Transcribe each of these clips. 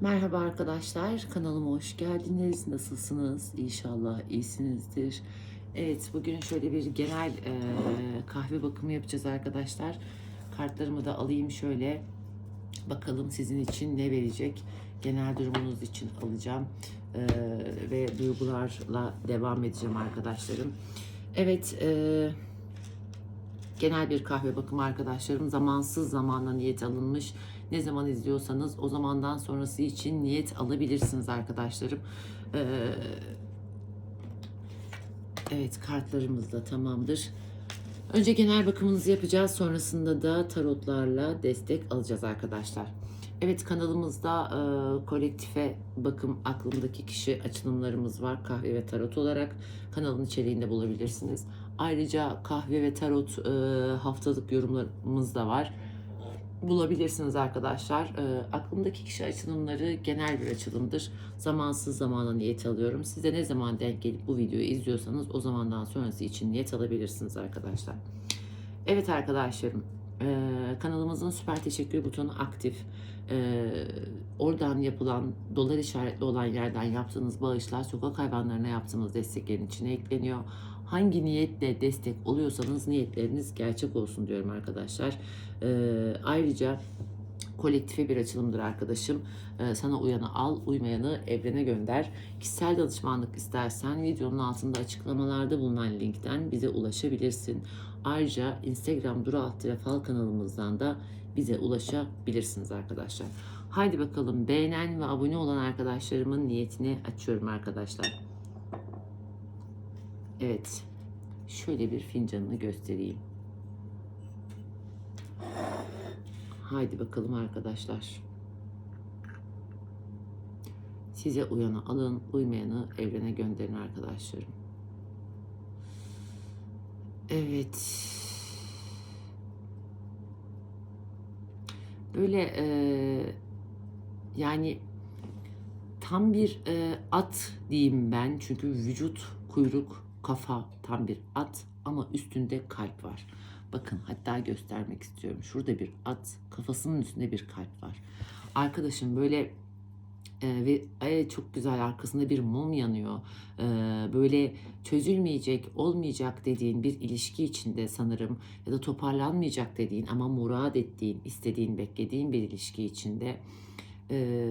Merhaba arkadaşlar, kanalıma hoş geldiniz. Nasılsınız? İnşallah iyisinizdir. Evet, bugün şöyle bir genel e, kahve bakımı yapacağız arkadaşlar. Kartlarımı da alayım şöyle. Bakalım sizin için ne verecek? Genel durumunuz için alacağım. E, ve duygularla devam edeceğim arkadaşlarım. Evet, e, genel bir kahve bakımı arkadaşlarım. Zamansız zamana niyet alınmış. Ne zaman izliyorsanız o zamandan sonrası için niyet alabilirsiniz arkadaşlarım. Ee, evet kartlarımız da tamamdır. Önce genel bakımınızı yapacağız. Sonrasında da tarotlarla destek alacağız arkadaşlar. Evet kanalımızda e, kolektife bakım aklımdaki kişi açılımlarımız var. Kahve ve tarot olarak kanalın içeriğinde bulabilirsiniz. Ayrıca kahve ve tarot e, haftalık yorumlarımız da var. Bulabilirsiniz arkadaşlar. E, aklımdaki kişi açılımları genel bir açılımdır. Zamansız zamana niyet alıyorum. Size ne zaman denk gelip bu videoyu izliyorsanız o zamandan sonrası için niyet alabilirsiniz arkadaşlar. Evet arkadaşlarım, e, kanalımızın süper teşekkür butonu aktif. E, oradan yapılan dolar işaretli olan yerden yaptığınız bağışlar sokak hayvanlarına yaptığınız desteklerin içine ekleniyor. Hangi niyetle destek oluyorsanız niyetleriniz gerçek olsun diyorum arkadaşlar. E, ayrıca kolektife bir açılımdır arkadaşım. Sana uyanı al, uymayanı evrene gönder. Kişisel danışmanlık istersen videonun altında açıklamalarda bulunan linkten bize ulaşabilirsin. Ayrıca Instagram Duru Alt Fal kanalımızdan da bize ulaşabilirsiniz arkadaşlar. Haydi bakalım beğenen ve abone olan arkadaşlarımın niyetini açıyorum arkadaşlar. Evet. Şöyle bir fincanını göstereyim. Haydi bakalım arkadaşlar. Size uyanı alın, uymayanı evrene gönderin arkadaşlarım. Evet. Böyle e, yani tam bir e, at diyeyim ben. Çünkü vücut, kuyruk, kafa tam bir at ama üstünde kalp var. Bakın hatta göstermek istiyorum. Şurada bir at, kafasının üstünde bir kalp var. Arkadaşım böyle e, ve ay, çok güzel arkasında bir mum yanıyor. E, böyle çözülmeyecek, olmayacak dediğin bir ilişki içinde sanırım ya da toparlanmayacak dediğin ama murad ettiğin, istediğin, beklediğin bir ilişki içinde e,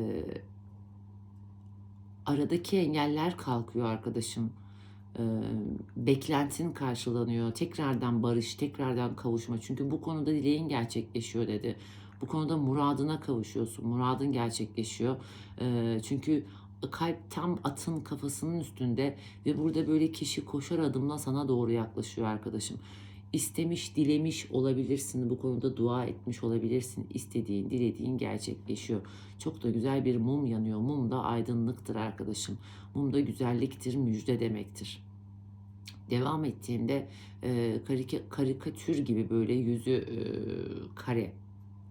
aradaki engeller kalkıyor arkadaşım e, beklentin karşılanıyor. Tekrardan barış, tekrardan kavuşma. Çünkü bu konuda dileğin gerçekleşiyor dedi. Bu konuda muradına kavuşuyorsun. Muradın gerçekleşiyor. E, çünkü kalp tam atın kafasının üstünde ve burada böyle kişi koşar adımla sana doğru yaklaşıyor arkadaşım. İstemiş, dilemiş olabilirsin. Bu konuda dua etmiş olabilirsin. İstediğin, dilediğin gerçekleşiyor. Çok da güzel bir mum yanıyor. Mum da aydınlıktır arkadaşım. Mum da güzelliktir, müjde demektir devam ettiğimde e, karike, karikatür gibi böyle yüzü e, kare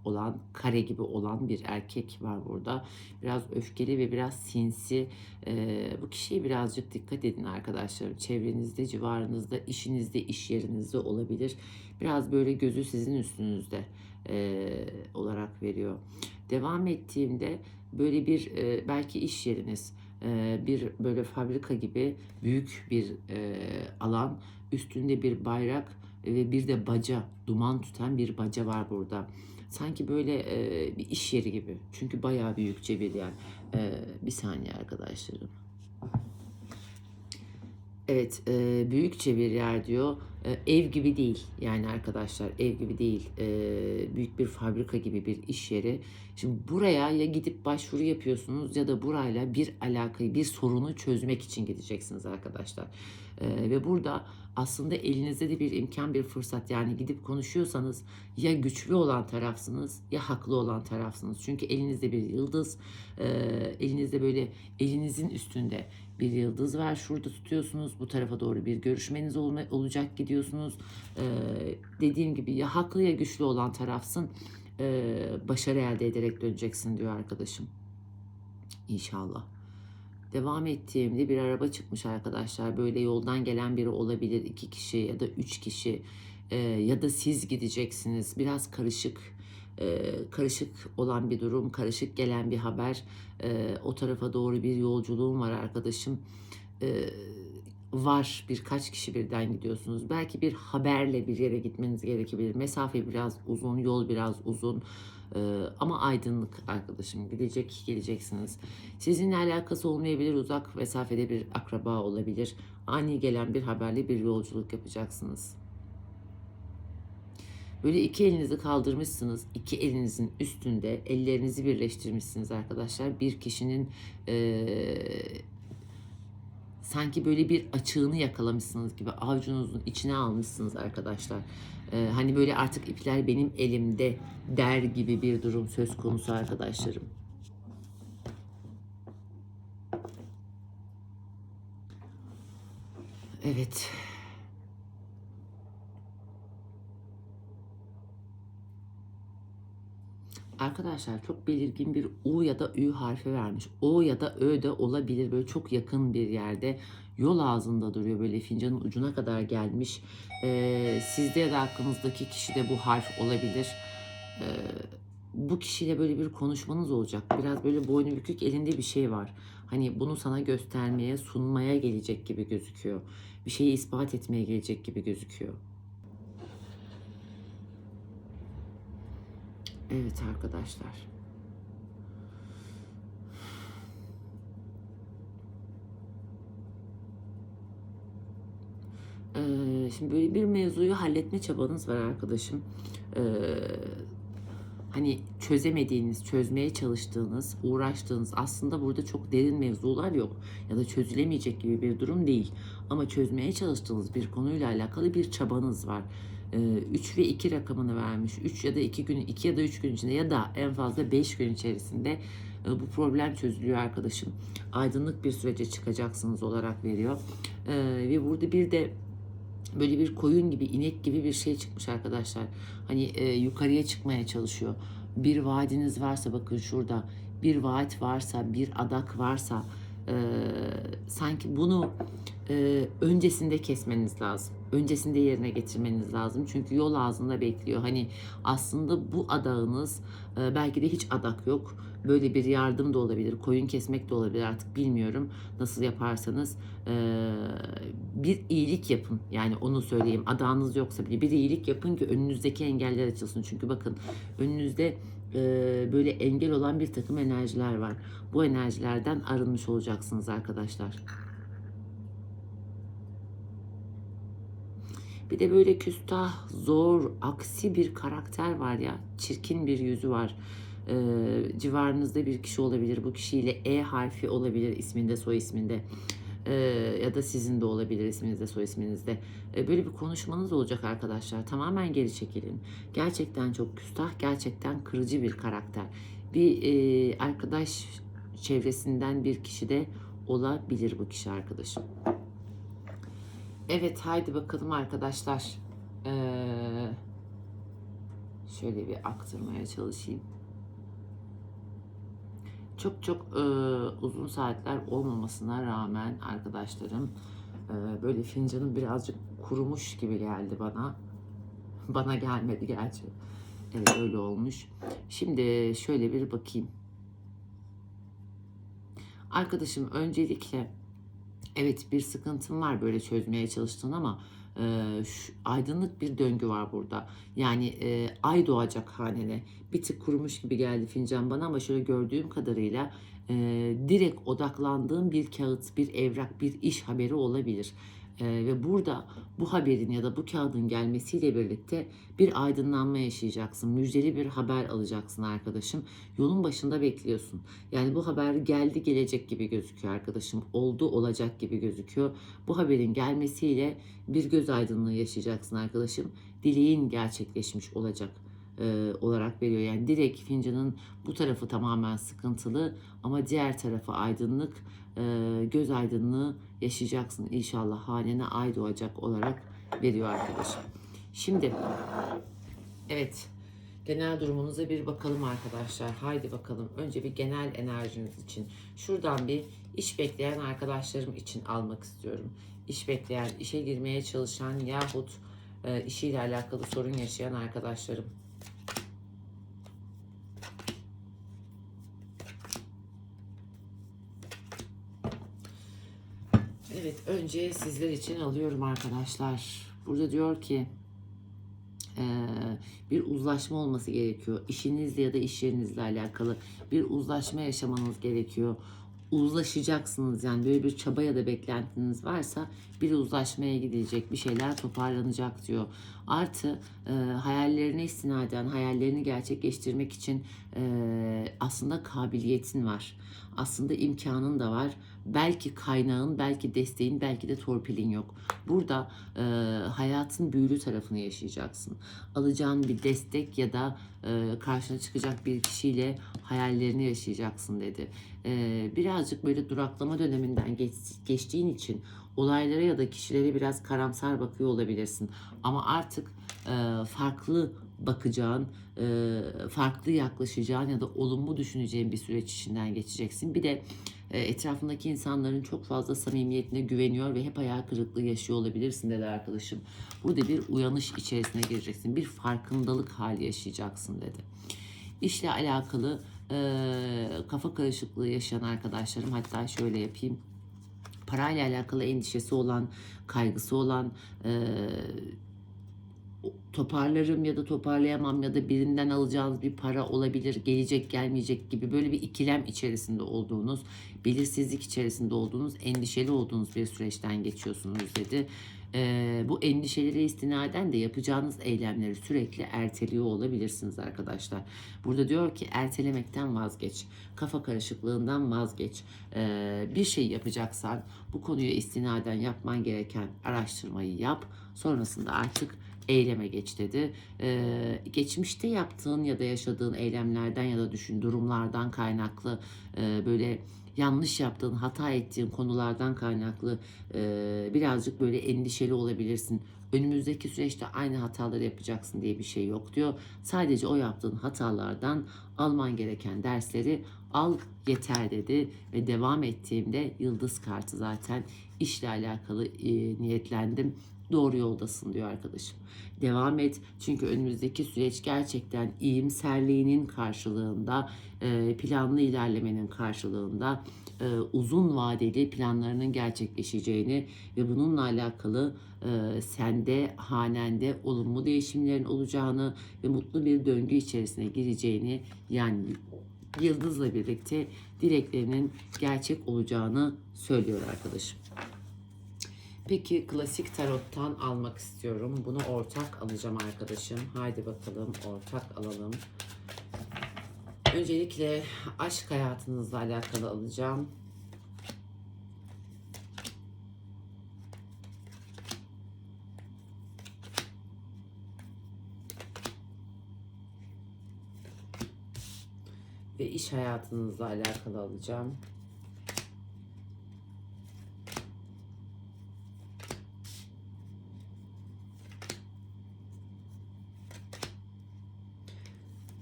olan, kare gibi olan bir erkek var burada. Biraz öfkeli ve biraz sinsi. E, bu kişiye birazcık dikkat edin arkadaşlarım. Çevrenizde, civarınızda, işinizde, iş yerinizde olabilir. Biraz böyle gözü sizin üstünüzde e, olarak veriyor. Devam ettiğimde böyle bir e, belki iş yeriniz e, bir böyle fabrika gibi büyük bir e, alan üstünde bir bayrak ve bir de baca duman tutan bir baca var burada sanki böyle e, bir iş yeri gibi çünkü bayağı büyükçe bir yer bir saniye arkadaşlarım Evet, e, büyükçe bir yer diyor. E, ev gibi değil yani arkadaşlar, ev gibi değil. E, büyük bir fabrika gibi bir iş yeri. Şimdi buraya ya gidip başvuru yapıyorsunuz ya da burayla bir alakayı, bir sorunu çözmek için gideceksiniz arkadaşlar. E, ve burada aslında elinizde de bir imkan, bir fırsat. Yani gidip konuşuyorsanız ya güçlü olan tarafsınız ya haklı olan tarafsınız. Çünkü elinizde bir yıldız, elinizde böyle elinizin üstünde bir yıldız var. Şurada tutuyorsunuz. Bu tarafa doğru bir görüşmeniz olacak gidiyorsunuz. Dediğim gibi ya haklı ya güçlü olan tarafsın. Başarı elde ederek döneceksin diyor arkadaşım. İnşallah. Devam ettiğimde bir araba çıkmış arkadaşlar. Böyle yoldan gelen biri olabilir. iki kişi ya da üç kişi. Ee, ya da siz gideceksiniz. Biraz karışık e, karışık olan bir durum, karışık gelen bir haber, e, o tarafa doğru bir yolculuğum var arkadaşım. E, var birkaç kişi birden gidiyorsunuz. Belki bir haberle bir yere gitmeniz gerekebilir. Mesafe biraz uzun, yol biraz uzun. Ee, ama aydınlık arkadaşım gidecek geleceksiniz. Sizinle alakası olmayabilir uzak mesafede bir akraba olabilir. Ani gelen bir haberle bir yolculuk yapacaksınız. Böyle iki elinizi kaldırmışsınız. iki elinizin üstünde ellerinizi birleştirmişsiniz arkadaşlar. Bir kişinin ee, sanki böyle bir açığını yakalamışsınız gibi avucunuzun içine almışsınız arkadaşlar. Ee, hani böyle artık ipler benim elimde der gibi bir durum söz konusu arkadaşlarım. Evet. Arkadaşlar çok belirgin bir U ya da Ü harfi vermiş. O ya da Ö de olabilir. Böyle çok yakın bir yerde. Yol ağzında duruyor böyle fincanın ucuna kadar gelmiş. Ee, sizde ya da aklınızdaki kişi de bu harf olabilir. Ee, bu kişiyle böyle bir konuşmanız olacak. Biraz böyle boynu bükük elinde bir şey var. Hani bunu sana göstermeye, sunmaya gelecek gibi gözüküyor. Bir şeyi ispat etmeye gelecek gibi gözüküyor. Evet arkadaşlar. Ee, şimdi böyle bir mevzuyu halletme çabanız var arkadaşım. Ee, hani çözemediğiniz, çözmeye çalıştığınız, uğraştığınız aslında burada çok derin mevzular yok. Ya da çözülemeyecek gibi bir durum değil. Ama çözmeye çalıştığınız bir konuyla alakalı bir çabanız var. 3 ve 2 rakamını vermiş. 3 ya da 2 gün, 2 ya da 3 gün içinde ya da en fazla 5 gün içerisinde e, bu problem çözülüyor arkadaşım. Aydınlık bir sürece çıkacaksınız olarak veriyor. E, ve burada bir de böyle bir koyun gibi, inek gibi bir şey çıkmış arkadaşlar. Hani e, yukarıya çıkmaya çalışıyor. Bir vaadiniz varsa bakın şurada bir vaat varsa, bir adak varsa e, sanki bunu e, öncesinde kesmeniz lazım. Öncesinde yerine getirmeniz lazım. Çünkü yol ağzında bekliyor. Hani aslında bu adağınız e, belki de hiç adak yok. Böyle bir yardım da olabilir. Koyun kesmek de olabilir artık bilmiyorum. Nasıl yaparsanız e, bir iyilik yapın. Yani onu söyleyeyim. Adağınız yoksa bile bir iyilik yapın ki önünüzdeki engeller açılsın. Çünkü bakın önünüzde e, böyle engel olan bir takım enerjiler var. Bu enerjilerden arınmış olacaksınız arkadaşlar. Bir de böyle küstah, zor, aksi bir karakter var ya. Çirkin bir yüzü var. Ee, civarınızda bir kişi olabilir. Bu kişiyle E harfi olabilir isminde, soy isminde. Ee, ya da sizin de olabilir isminizde, soy isminizde. Ee, böyle bir konuşmanız olacak arkadaşlar. Tamamen geri çekilin. Gerçekten çok küstah, gerçekten kırıcı bir karakter. Bir e, arkadaş çevresinden bir kişi de olabilir bu kişi arkadaşım. Evet haydi bakalım arkadaşlar. Ee, şöyle bir aktırmaya çalışayım. Çok çok e, uzun saatler olmamasına rağmen arkadaşlarım e, böyle fincanım birazcık kurumuş gibi geldi bana. Bana gelmedi gerçi. Evet öyle olmuş. Şimdi şöyle bir bakayım. Arkadaşım öncelikle evet bir sıkıntım var böyle çözmeye çalıştın ama e, şu, aydınlık bir döngü var burada. Yani e, ay doğacak hanene. Bir tık kurumuş gibi geldi fincan bana ama şöyle gördüğüm kadarıyla e, direkt odaklandığım bir kağıt, bir evrak, bir iş haberi olabilir. Ee, ve burada bu haberin ya da bu kağıdın gelmesiyle birlikte bir aydınlanma yaşayacaksın. Müjdeli bir haber alacaksın arkadaşım. Yolun başında bekliyorsun. Yani bu haber geldi gelecek gibi gözüküyor arkadaşım. Oldu olacak gibi gözüküyor. Bu haberin gelmesiyle bir göz aydınlığı yaşayacaksın arkadaşım. Dileğin gerçekleşmiş olacak e, olarak veriyor. Yani direkt fincanın bu tarafı tamamen sıkıntılı ama diğer tarafı aydınlık, e, göz aydınlığı yaşayacaksın inşallah. Hanene ay doğacak olarak veriyor arkadaşım. Şimdi evet genel durumunuza bir bakalım arkadaşlar. Haydi bakalım. Önce bir genel enerjiniz için. Şuradan bir iş bekleyen arkadaşlarım için almak istiyorum. İş bekleyen, işe girmeye çalışan yahut e, işiyle alakalı sorun yaşayan arkadaşlarım Evet, önce sizler için alıyorum arkadaşlar. Burada diyor ki eee, bir uzlaşma olması gerekiyor. İşinizle ya da iş yerinizle alakalı bir uzlaşma yaşamanız gerekiyor. Uzlaşacaksınız yani böyle bir çaba ya da beklentiniz varsa bir uzlaşmaya gidilecek, bir şeyler toparlanacak diyor. Artı e, hayallerine istinaden, hayallerini gerçekleştirmek için e, aslında kabiliyetin var. Aslında imkanın da var. Belki kaynağın, belki desteğin, belki de torpilin yok. Burada e, hayatın büyülü tarafını yaşayacaksın. Alacağın bir destek ya da e, karşına çıkacak bir kişiyle hayallerini yaşayacaksın dedi. E, birazcık böyle duraklama döneminden geç, geçtiğin için olaylara ya da kişilere biraz karamsar bakıyor olabilirsin. Ama artık e, farklı bakacağın, e, farklı yaklaşacağın ya da olumlu düşüneceğin bir süreç içinden geçeceksin. Bir de e, etrafındaki insanların çok fazla samimiyetine güveniyor ve hep hayal kırıklığı yaşıyor olabilirsin dedi arkadaşım. Burada bir uyanış içerisine gireceksin. Bir farkındalık hali yaşayacaksın dedi. İşle alakalı e, kafa karışıklığı yaşayan arkadaşlarım hatta şöyle yapayım. Parayla alakalı endişesi olan, kaygısı olan, e, toparlarım ya da toparlayamam ya da birinden alacağınız bir para olabilir, gelecek gelmeyecek gibi böyle bir ikilem içerisinde olduğunuz, belirsizlik içerisinde olduğunuz, endişeli olduğunuz bir süreçten geçiyorsunuz dedi. Ee, bu endişelere istinaden de yapacağınız eylemleri sürekli erteliyor olabilirsiniz arkadaşlar. Burada diyor ki ertelemekten vazgeç, kafa karışıklığından vazgeç. Ee, bir şey yapacaksan bu konuya istinaden yapman gereken araştırmayı yap. Sonrasında artık eyleme geç dedi. Ee, geçmişte yaptığın ya da yaşadığın eylemlerden ya da düşün durumlardan kaynaklı e, böyle yanlış yaptığın, hata ettiğin konulardan kaynaklı e, birazcık böyle endişeli olabilirsin. Önümüzdeki süreçte aynı hataları yapacaksın diye bir şey yok diyor. Sadece o yaptığın hatalardan alman gereken dersleri al yeter dedi ve devam ettiğimde yıldız kartı zaten işle alakalı e, niyetlendim doğru yoldasın diyor arkadaşım. Devam et çünkü önümüzdeki süreç gerçekten iyimserliğinin karşılığında, e, planlı ilerlemenin karşılığında e, uzun vadeli planlarının gerçekleşeceğini ve bununla alakalı e, sende, hanende olumlu değişimlerin olacağını ve mutlu bir döngü içerisine gireceğini yani yıldızla birlikte dileklerinin gerçek olacağını söylüyor arkadaşım. Peki klasik tarottan almak istiyorum. Bunu ortak alacağım arkadaşım. Haydi bakalım ortak alalım. Öncelikle aşk hayatınızla alakalı alacağım. Ve iş hayatınızla alakalı alacağım.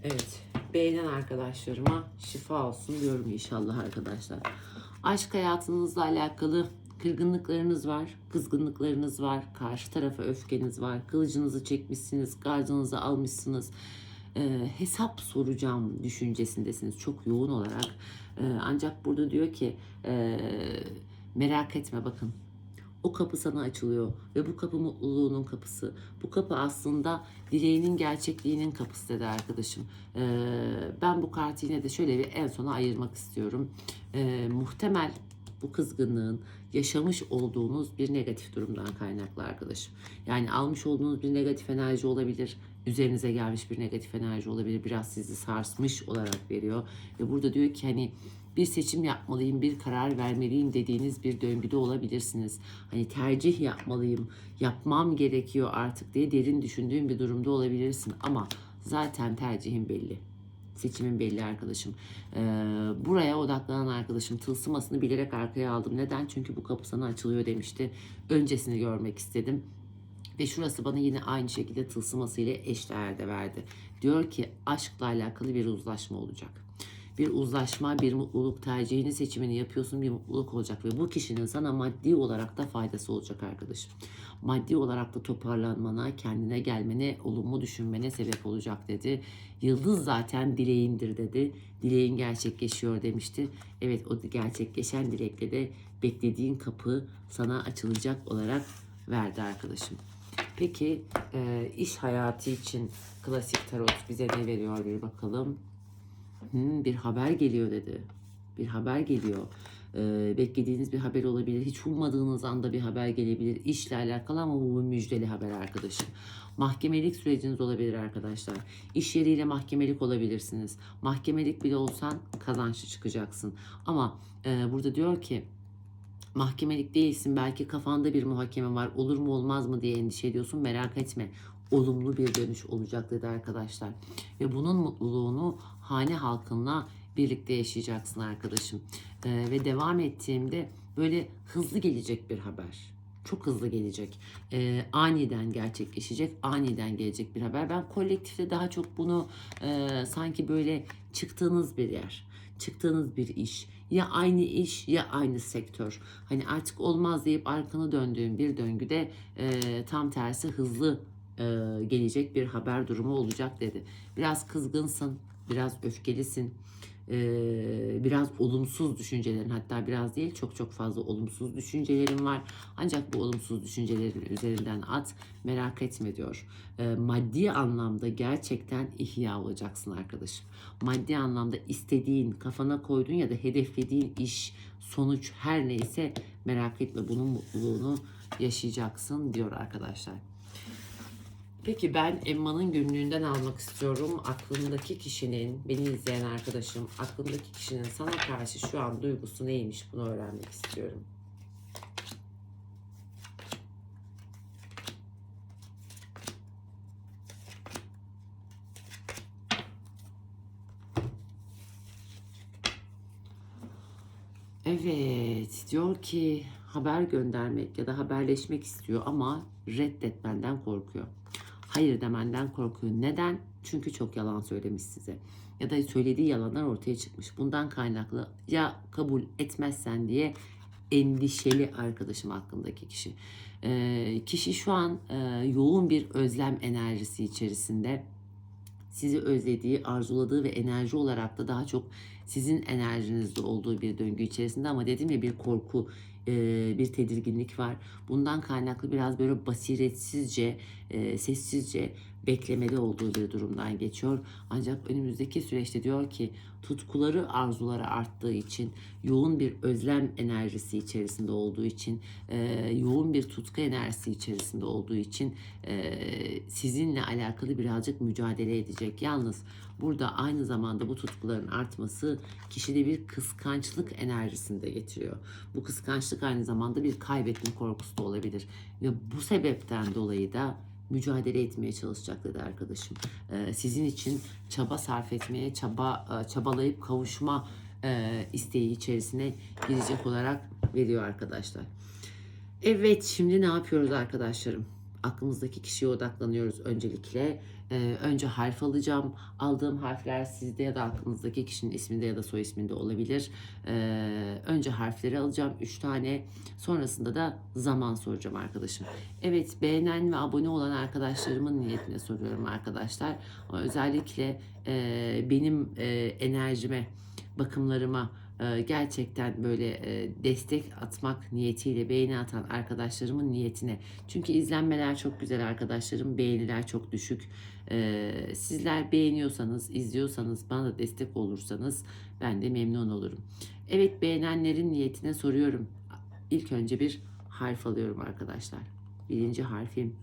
Evet. Beğenen arkadaşlarıma şifa olsun diyorum inşallah arkadaşlar. Aşk hayatınızla alakalı kırgınlıklarınız var, kızgınlıklarınız var, karşı tarafa öfkeniz var, kılıcınızı çekmişsiniz, gardınızı almışsınız. Ee, hesap soracağım düşüncesindesiniz çok yoğun olarak. Ee, ancak burada diyor ki e, merak etme bakın o kapı sana açılıyor ve bu kapı mutluluğunun kapısı. Bu kapı aslında dileğinin gerçekliğinin kapısı dedi arkadaşım. Ee, ben bu kartı yine de şöyle bir en sona ayırmak istiyorum. Ee, muhtemel bu kızgınlığın yaşamış olduğunuz bir negatif durumdan kaynaklı arkadaşım. Yani almış olduğunuz bir negatif enerji olabilir. Üzerinize gelmiş bir negatif enerji olabilir. Biraz sizi sarsmış olarak veriyor. Ve burada diyor ki hani bir seçim yapmalıyım, bir karar vermeliyim dediğiniz bir döngüde olabilirsiniz. Hani tercih yapmalıyım, yapmam gerekiyor artık diye derin düşündüğün bir durumda olabilirsin. Ama zaten tercihin belli. Seçimin belli arkadaşım. Ee, buraya odaklanan arkadaşım tılsımasını bilerek arkaya aldım. Neden? Çünkü bu kapı sana açılıyor demişti. Öncesini görmek istedim. Ve şurası bana yine aynı şekilde tılsıması ile eşdeğerde verdi. Diyor ki aşkla alakalı bir uzlaşma olacak bir uzlaşma, bir mutluluk tercihini seçimini yapıyorsun bir mutluluk olacak ve bu kişinin sana maddi olarak da faydası olacak arkadaşım. Maddi olarak da toparlanmana, kendine gelmene, olumlu düşünmene sebep olacak dedi. Yıldız zaten dileğindir dedi. Dileğin gerçekleşiyor demişti. Evet o gerçekleşen dilekle de beklediğin kapı sana açılacak olarak verdi arkadaşım. Peki iş hayatı için klasik tarot bize ne veriyor bir bakalım. Hmm, bir haber geliyor dedi. Bir haber geliyor. Ee, beklediğiniz bir haber olabilir. Hiç ummadığınız anda bir haber gelebilir. İşle alakalı ama bu müjdeli haber arkadaşım. Mahkemelik süreciniz olabilir arkadaşlar. İş yeriyle mahkemelik olabilirsiniz. Mahkemelik bile olsan kazançlı çıkacaksın. Ama e, burada diyor ki mahkemelik değilsin. Belki kafanda bir muhakeme var. Olur mu olmaz mı diye endişe ediyorsun. Merak etme. Olumlu bir dönüş olacak dedi arkadaşlar. Ve bunun mutluluğunu hane halkınla birlikte yaşayacaksın arkadaşım. Ee, ve devam ettiğimde böyle hızlı gelecek bir haber. Çok hızlı gelecek. Ee, aniden gerçekleşecek, aniden gelecek bir haber. Ben kolektifte daha çok bunu e, sanki böyle çıktığınız bir yer, çıktığınız bir iş, ya aynı iş ya aynı sektör. Hani artık olmaz deyip arkanı döndüğün bir döngüde e, tam tersi hızlı e, gelecek bir haber durumu olacak dedi. Biraz kızgınsın, biraz öfkelisin, e, biraz olumsuz düşüncelerin hatta biraz değil çok çok fazla olumsuz düşüncelerin var. Ancak bu olumsuz düşüncelerin üzerinden at merak etme diyor. E, maddi anlamda gerçekten ihya olacaksın arkadaşım. Maddi anlamda istediğin, kafana koyduğun ya da hedeflediğin iş, sonuç her neyse merak etme bunun mutluluğunu yaşayacaksın diyor arkadaşlar. Peki ben Emma'nın günlüğünden almak istiyorum. Aklımdaki kişinin, beni izleyen arkadaşım, aklımdaki kişinin sana karşı şu an duygusu neymiş bunu öğrenmek istiyorum. Evet, diyor ki haber göndermek ya da haberleşmek istiyor ama reddetmenden korkuyor. Hayır demenden korkuyor. Neden? Çünkü çok yalan söylemiş size. Ya da söylediği yalanlar ortaya çıkmış. Bundan kaynaklı ya kabul etmezsen diye endişeli arkadaşım hakkındaki kişi. Ee, kişi şu an e, yoğun bir özlem enerjisi içerisinde sizi özlediği, arzuladığı ve enerji olarak da daha çok sizin enerjinizde olduğu bir döngü içerisinde ama dedim ya bir korku, e, bir tedirginlik var. Bundan kaynaklı biraz böyle basiretsizce, e, sessizce beklemeli olduğu bir durumdan geçiyor. Ancak önümüzdeki süreçte diyor ki tutkuları, arzuları arttığı için, yoğun bir özlem enerjisi içerisinde olduğu için, e, yoğun bir tutku enerjisi içerisinde olduğu için e, sizinle alakalı birazcık mücadele edecek. Yalnız burada aynı zamanda bu tutkuların artması kişide bir kıskançlık enerjisini de getiriyor. Bu kıskançlık aynı zamanda bir kaybetme korkusu da olabilir. Ve bu sebepten dolayı da mücadele etmeye çalışacak dedi arkadaşım. Ee, sizin için çaba sarf etmeye, çaba e, çabalayıp kavuşma e, isteği içerisine girecek olarak veriyor arkadaşlar. Evet şimdi ne yapıyoruz arkadaşlarım? Aklımızdaki kişiye odaklanıyoruz öncelikle. Ee, önce harf alacağım. Aldığım harfler sizde ya da aklınızdaki kişinin isminde ya da soy isminde olabilir. Ee, önce harfleri alacağım. 3 tane. Sonrasında da zaman soracağım arkadaşım. Evet beğenen ve abone olan arkadaşlarımın niyetine soruyorum arkadaşlar. Özellikle e, benim e, enerjime, bakımlarıma, gerçekten böyle e, destek atmak niyetiyle beğeni atan arkadaşlarımın niyetine. Çünkü izlenmeler çok güzel arkadaşlarım, beğeniler çok düşük. E, sizler beğeniyorsanız, izliyorsanız, bana da destek olursanız ben de memnun olurum. Evet beğenenlerin niyetine soruyorum. İlk önce bir harf alıyorum arkadaşlar. Birinci harfim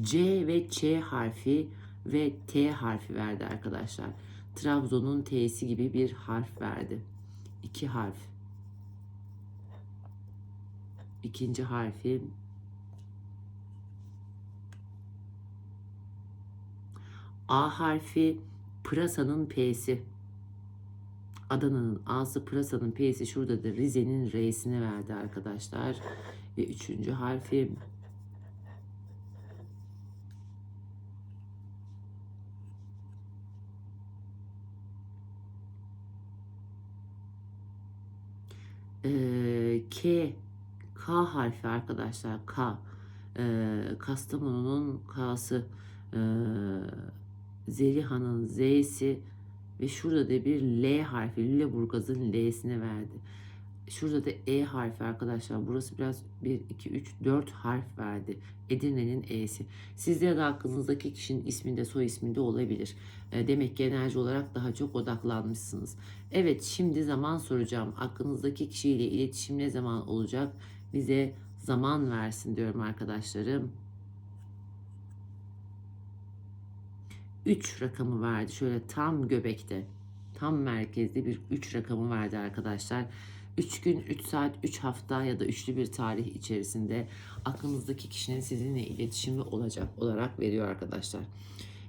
C ve Ç harfi ve T harfi verdi arkadaşlar. Trabzon'un T'si gibi bir harf verdi. İki harf. İkinci harfim A harfi pırasanın P'si. Adana'nın A'sı pırasanın P'si şurada da Rize'nin R'sini verdi arkadaşlar. Ve üçüncü harfim K, K harfi arkadaşlar. K. Ee, Kastamonu'nun K'sı. Ee, Zeliha'nın Z'si ve şurada da bir L harfi. Lüleburgaz'ın L'sini verdi. Şurada da E harfi arkadaşlar. Burası biraz 1, 2, 3, 4 harf verdi. Edirne'nin E'si. Sizde de aklınızdaki kişinin isminde soy isminde olabilir. E, Demek ki enerji olarak daha çok odaklanmışsınız. Evet şimdi zaman soracağım. Aklınızdaki kişiyle iletişim ne zaman olacak? Bize zaman versin diyorum arkadaşlarım. 3 rakamı verdi. Şöyle tam göbekte, tam merkezde bir 3 rakamı verdi arkadaşlar. 3 gün, 3 saat, 3 hafta ya da üçlü bir tarih içerisinde aklınızdaki kişinin sizinle iletişimli olacak olarak veriyor arkadaşlar.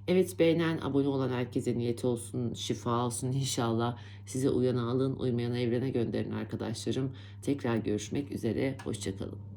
Evet beğenen, abone olan herkese niyet olsun, şifa olsun inşallah. Size uyanı alın, uymayanı evrene gönderin arkadaşlarım. Tekrar görüşmek üzere, hoşçakalın.